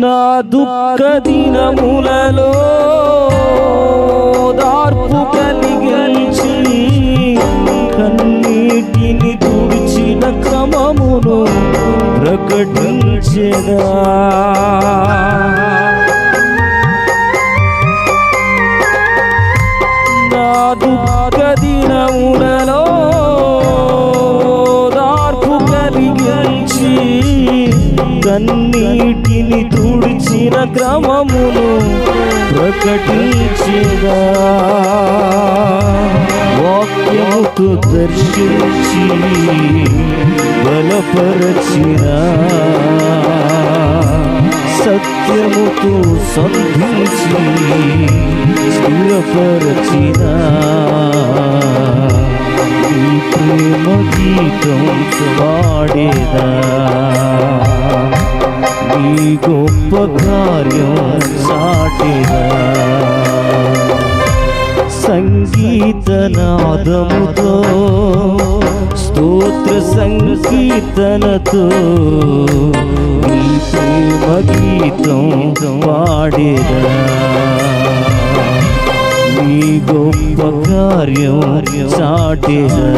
నా దుఃఖ దినములలో దార్పు కలిగించి కన్నీటిని తుడిచిన క్రమమును ప్రకటించెదా నా దుఃఖ దినములలో కన్నీటిని తుడిచిన క్రమమును ప్రకటించగా వాక్యముకు దర్శించి బలపరచిన సత్యముతో సంధించి స్థిరపరచిన ఈ ప్రేమ గీతం వాడేదా ఈ గొప్ప కార్యం సాటిదా సంగీతనాదముతో స్తోత్ర సంగీతనతో ఈ ప్రేమ గీతం వాడేదా ఈ గొప్ప కార్యం సాటిరా.